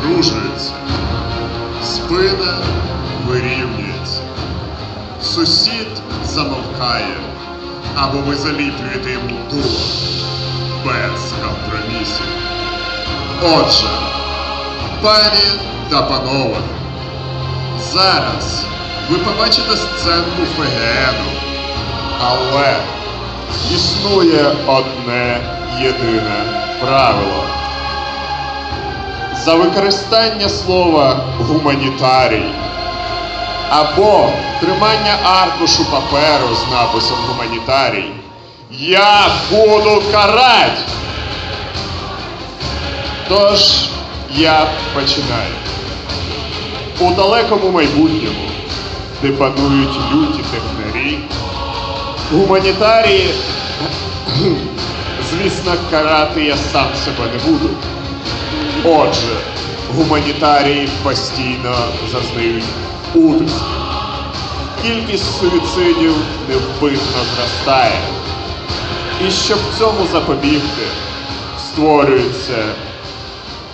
напружується, спина вирівнюється, сусід замовкає, або ви заліплюєте йому дуло без компромісів. Отже, пані та панове, зараз ви побачите сценку ФГНу, але існує одне єдине правило. За використання слова гуманітарій або тримання аркушу паперу з написом гуманітарій я буду карать. Тож я починаю. У далекому майбутньому, де панують люті технарі, гуманітарії, звісно, карати я сам себе не буду. Отже, гуманітарії постійно зазнають утисків. Кількість суїцидів невпинно зростає. І щоб цьому запобігти, створюються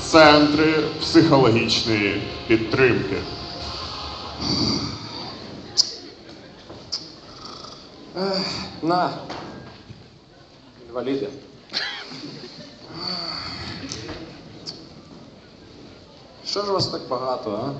центри психологічної підтримки. На. Інваліди. Що ж вас так багато, а?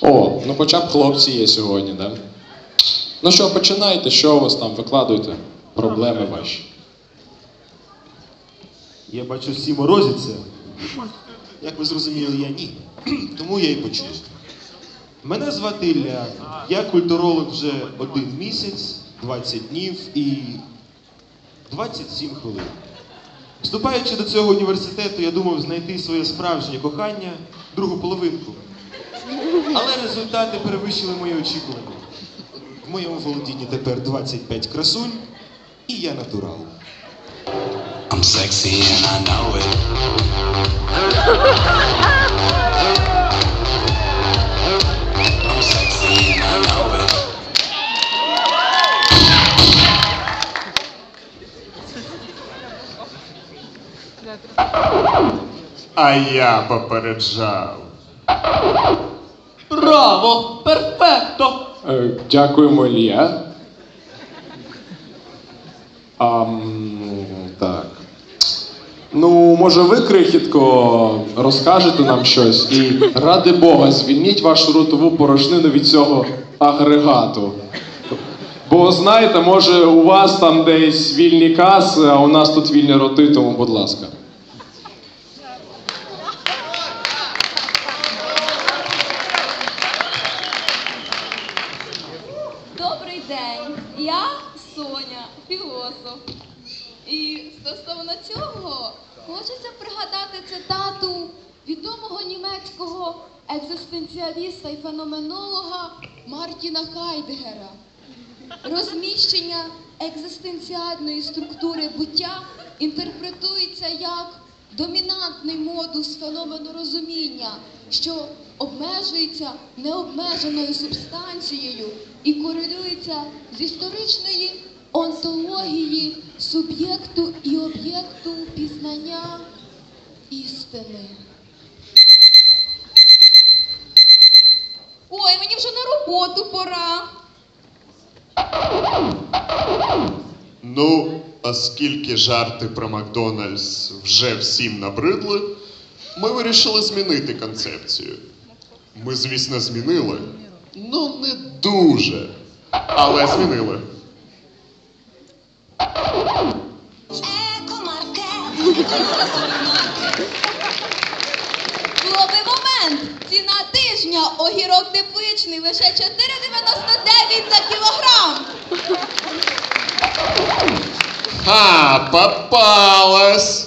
О, ну хоча б хлопці є сьогодні, да? Ну що, починайте, що у вас там, викладуйте проблеми ваші. Я бачу, всі морозяться. Як ви зрозуміли, я ні. Тому я і почну. Мене звати Ілля. Я культуролог вже один місяць, 20 днів і 27 хвилин. Вступаючи до цього університету, я думав знайти своє справжнє кохання, другу половинку. Але результати перевищили мої очікування. В моєму володінні тепер 25 красунь, і я натурал. I'm sexy and I know it. А я попереджав. Браво! Перфекто! Е, Дякуємо. Ам, так. Ну, може, ви, крихітко, розкажете нам щось і ради Бога, звільніть вашу ротову порожнину від цього агрегату. Бо знаєте, може, у вас там десь вільні каси, а у нас тут вільні роти, тому, будь ласка. Стосовно цього хочеться пригадати цитату відомого німецького екзистенціаліста і феноменолога Мартіна Хайдегера. Розміщення екзистенціальної структури буття інтерпретується як домінантний модус феномену розуміння, що обмежується необмеженою субстанцією і корелюється з історичної онтології суб'єкту і об'єкту пізнання істини. Ой, мені вже на роботу пора. Ну, оскільки жарти про Макдональдс вже всім набридли, ми вирішили змінити концепцію. Ми, звісно, змінили. Ну, не дуже. Але змінили. Ловий момент! Ціна тижня, огірок тепличний, лише 4,99 за кілограм. Ха, попалась!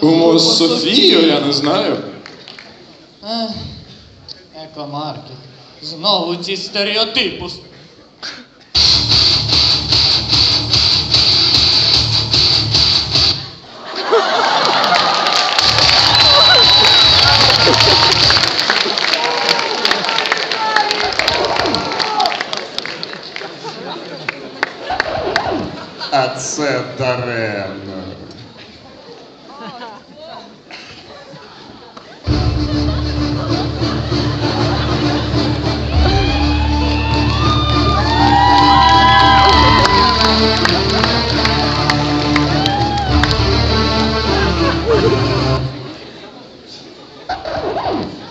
Кому Софію, я не знаю. Ех, екомаркет. Знову ці стереотипи. Все даремно.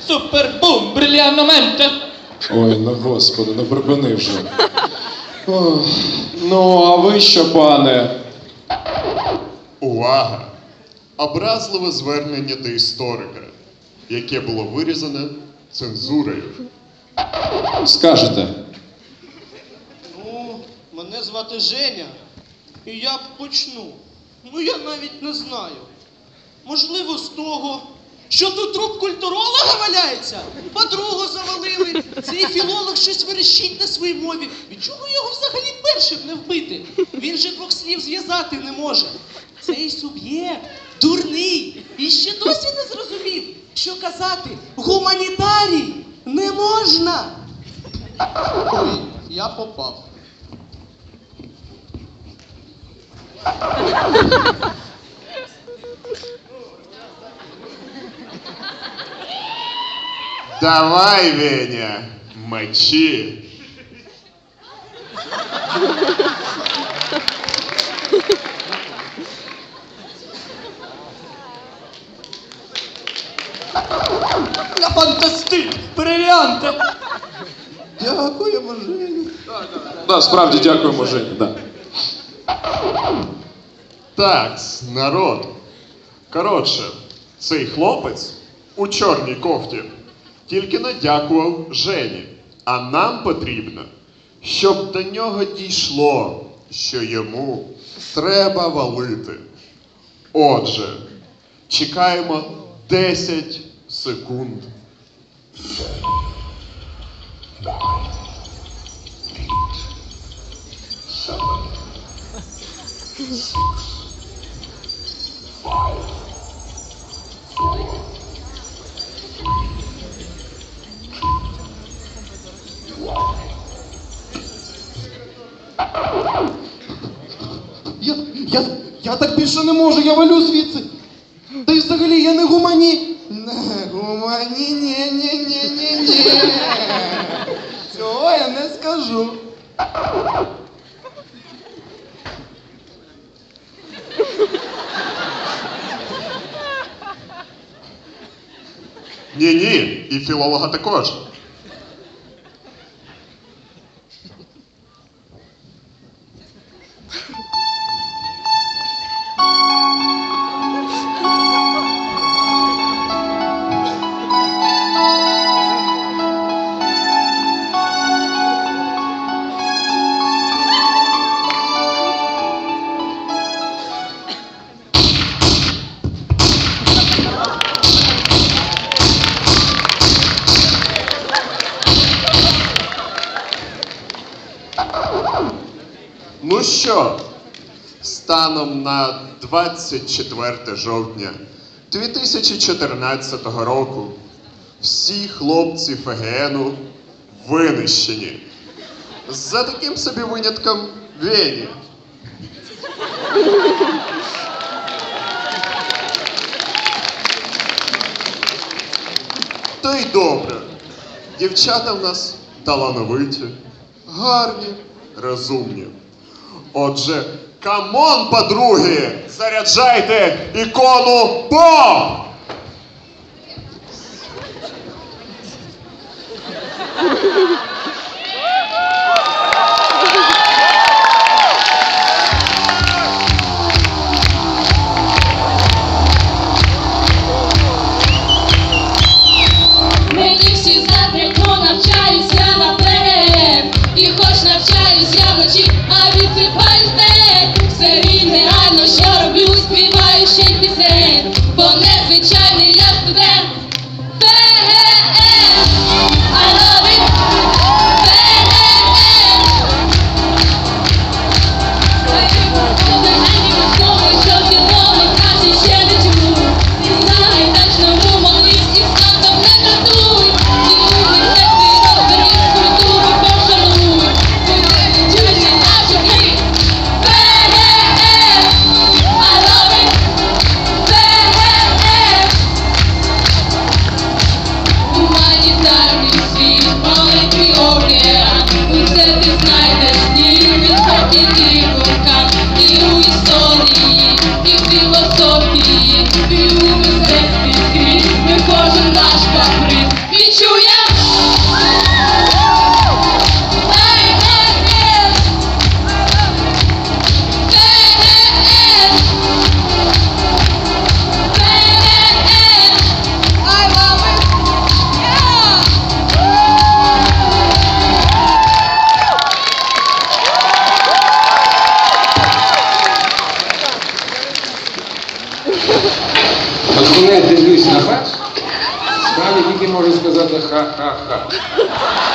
Супербум, брильяноменте. Ой, ну господи, ну припини вже. Ох, Ну, а ви що, пане? Увага! Образливе звернення до історика, яке було вирізане цензурою. Скажете? Ну, мене звати Женя, і я почну. Ну, я навіть не знаю. Можливо, з того, що тут труп культуролога валяється, подругу завалили, цей філолог щось верещить на своїй мові. Від чого його взагалі першим не вбити? Він же двох слів зв'язати не може. Цей суб'єкт дурний і ще досі не зрозумів, що казати гуманітарій не можна. Ой, я попав. Давай, Веня, мочи. La фантастик, брильянте. Дякуємо, Женю. Да, справді дякуємо, Жені. Да. Так, народ. Коротше, цей хлопець у чорній кофті тільки надякував Жені. А нам потрібно, щоб до нього дійшло, що йому треба валити. Отже, чекаємо 10 секунд. Я, я, я так більше не можу, я валю звідси. Та й взагалі я не гумані. Не гумані, ні, ні, ні, ні, ні. Цього я не скажу. Ні, ні, і філолога також. На 24 жовтня 2014 року всі хлопці ФГНу винищені. За таким собі винятком Вені. То й добре. Дівчата в нас талановиті, гарні, розумні. Отже, камон, подруги! Заряджайте ікону Бог! Пачка прим, відчує. Дивлюсь на вас.